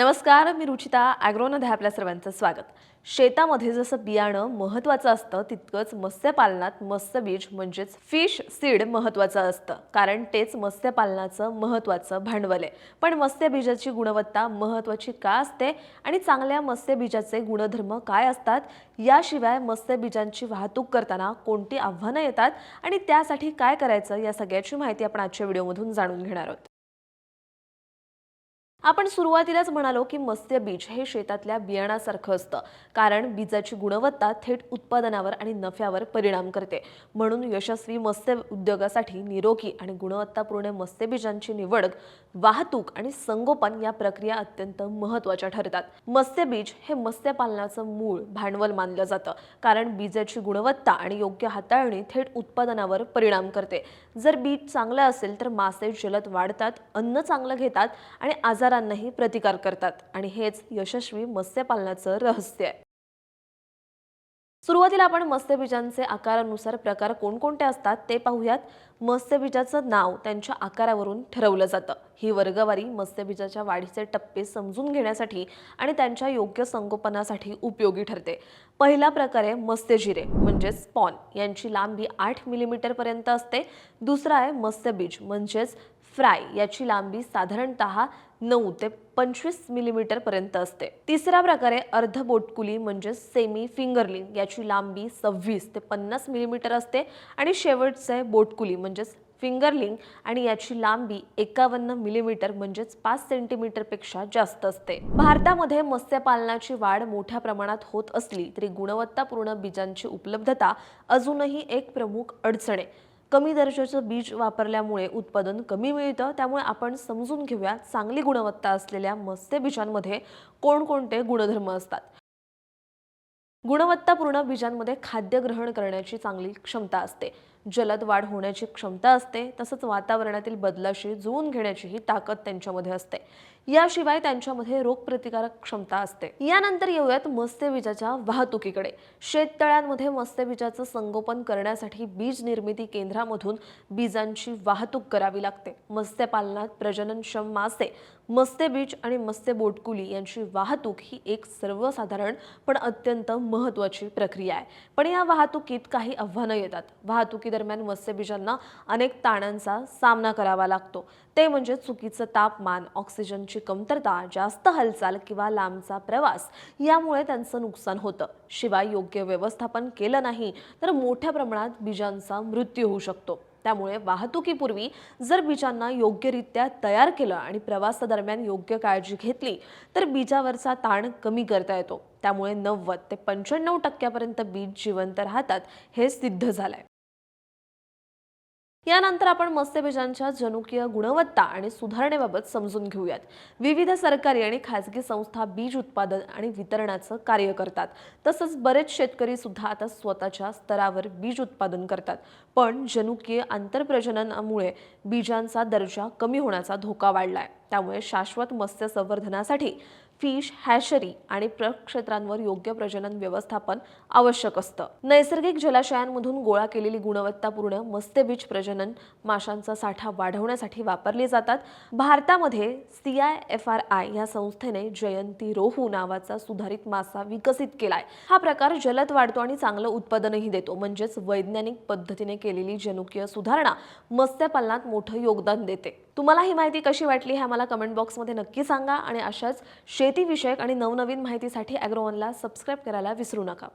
नमस्कार मी रुचिता ॲग्रोमध्ये आपल्या सर्वांचं स्वागत. शेतामध्ये जसं बियाणं महत्त्वाचं असतं तितकंच मत्स्यपालनात मत्स्यबीज म्हणजेच फिश सीड महत्त्वाचं असतं. कारण तेच मत्स्यपालनाचं महत्त्वाचं भांडवल आहे. पण मत्स्यबीजाची गुणवत्ता महत्त्वाची का असते? आणि चांगल्या मत्स्यबीजाचे गुणधर्म काय असतात? याशिवाय मत्स्यबीजांची वाहतूक करताना कोणती आव्हानं येतात? आणि त्यासाठी काय करायचं? या सगळ्याची माहिती आपण आजच्या व्हिडिओमधून जाणून घेणार आहोत. आपण सुरुवातीलाच म्हणालो की मत्स्य बीज हे शेतातल्या बियाणासारखं असतं. कारण बीजाची गुणवत्ता थेट उत्पादनावर आणि नफ्यावर परिणाम करते. म्हणून यशस्वी मत्स्य उद्योगासाठी निरोगी आणि गुणवत्तापूर्ण मत्स्य बीजांची निवड वाहतूक आणि संगोपन या प्रक्रिया अत्यंत महत्त्वाच्या ठरतात. मत्स्य बीज हे मत्स्यपालनाचं मूळ भांडवल मानलं जातं. कारण बीजाची गुणवत्ता आणि योग्य हाताळणी थेट उत्पादनावर परिणाम करते. जर बीज चांगलं असेल तर मासे जलद वाढतात अन्न चांगलं घेतात आणि आजार आजारांनाही प्रतिकार करतात. आणि हेच यशस्वी मत्स्यपालनाचं रहस्य आहे. सुरुवातीला आपण मत्स्यबीजांचे आकारानुसार प्रकार कोणकोणते असतात ते पाहूयात. मत्स्यबीजाचं नाव त्यांच्या आकारावरून ठरवलं जातं. ही वर्गवारी मत्स्यबीजाच्या वाढीचे टप्पे समजून घेण्यासाठी आणि त्यांच्या योग्य संगोपनासाठी उपयोगी ठरते. पहिला प्रकार आहे मत्स्यजिरे म्हणजेच स्पॉन यांची लांबी आठ मिलीमीटरपर्यंत असते. दुसरा आहे मत्स्यबीज म्हणजेच फ्राय याची लांबी साधारणतः नऊ ते पंचवीस मिलीमीटर पर्यंत असते. तिसरा प्रकारे अर्ध बोटकुली म्हणजे सेमी फिंगरलिंग याची लांबी सव्वीस ते पन्नास मिलीमीटर असते आणि शेवटचे बोटकुली म्हणजेच फिंगरलिंग आणि याची लांबी एकावन्न मिलीमीटर म्हणजेच पाच सेंटीमीटरपेक्षा जास्त असते. भारतामध्ये मत्स्यपालनाची वाढ मोठ्या प्रमाणात होत असली तरी गुणवत्तापूर्ण बीजांची उपलब्धता अजूनही एक प्रमुख अडचण आहे. कमी दर्जाचं बीज वापरल्यामुळे उत्पादन कमी मिळतं. त्यामुळे आपण समजून घेऊया चांगली गुणवत्ता असलेल्या मत्स्य बीजांमध्ये कोणकोणते गुणधर्म असतात. गुणवत्तापूर्ण बीजांमध्ये खाद्य ग्रहण करण्याची चांगली क्षमता असते. जलद वाढ होण्याची क्षमता असते तसंच वातावरणातील बदलाशी जुळून घेण्याचीही ताकद त्यांच्यामध्ये असते. याशिवाय त्यांच्यामध्ये रोगप्रतिकारक क्षमता असते. यानंतर येऊयात मत्स्यबीजाच्या वाहतुकीकडे. शेततळ्यांमध्ये मत्स्यबीजाचं संगोपन करण्यासाठी बीज निर्मिती केंद्रामधून बीजांची वाहतूक करावी लागते. मत्स्यपालनात प्रजननक्षम मासे मत्स्यबीज आणि मत्स्य बोटकुली यांची वाहतूक ही एक सर्वसाधारण पण अत्यंत महत्त्वाची प्रक्रिया आहे. पण या वाहतुकीत काही आव्हानं येतात. दरम्यान मत्स्यबीजांना अनेक ताणांचा सामना करावा लागतो. ते म्हणजे चुकीचं तापमान ऑक्सिजनची कमतरता जास्त हालचाल किंवा लांबचा प्रवास यामुळे त्यांचं नुकसान होतं. शिवाय योग्य व्यवस्थापन केलं नाही तर मोठ्या प्रमाणात बीजांचा मृत्यू होऊ शकतो. त्यामुळे वाहतुकीपूर्वी जर बीजांना योग्यरित्या तयार केलं आणि प्रवासादरम्यान योग्य काळजी घेतली तर बीजावरचा ताण कमी करता येतो. त्यामुळे नव्वद ते पंच्याण्णव टक्क्यापर्यंत बीज जिवंत राहतात हे सिद्ध झालंय. यानंतर आपण मत्स्यबीजांच्या जनुकीय गुणवत्ता आणि सुधारणेबाबत समजून घेऊयात. विविध सरकारी आणि खाजगी संस्था बीज उत्पादन आणि वितरणाचं कार्य करतात. तसंच बरेच शेतकरी सुद्धा आता स्वतःच्या स्तरावर बीज उत्पादन करतात. पण जनुकीय आंतरप्रजननामुळे बीजांचा दर्जा कमी होण्याचा धोका वाढलाय. त्यामुळे शाश्वत मत्स्य संवर्धनासाठी फिश हॅशरी आणि प्रक्षेत्रांवर योग्य प्रजनन व्यवस्थापन आवश्यक असतं. नैसर्गिक जलाशयांमधून गोळा केलेली गुणवत्तापूर्ण मत्स्यबीज प्रजनन माशांचा साठा वाढवण्यासाठी वापरली जातात. भारतामध्ये C I F R I या संस्थेने जयंती रोहू नावाचा सुधारित मासा विकसित केलाय. हा प्रकार जलद वाढतो आणि चांगलं उत्पादनही देतो. म्हणजेच वैज्ञानिक पद्धतीने केलेली जनुकीय सुधारणा मत्स्यपालनात मोठं योगदान देते. तुम्हाला ही माहिती कशी वाटली हे आम्हाला कमेंट बॉक्समध्ये नक्की सांगा आणि अशाच शेतीविषयक आणि नवनवीन माहितीसाठी ॲग्रोवनला सबस्क्राईब करायला विसरू नका.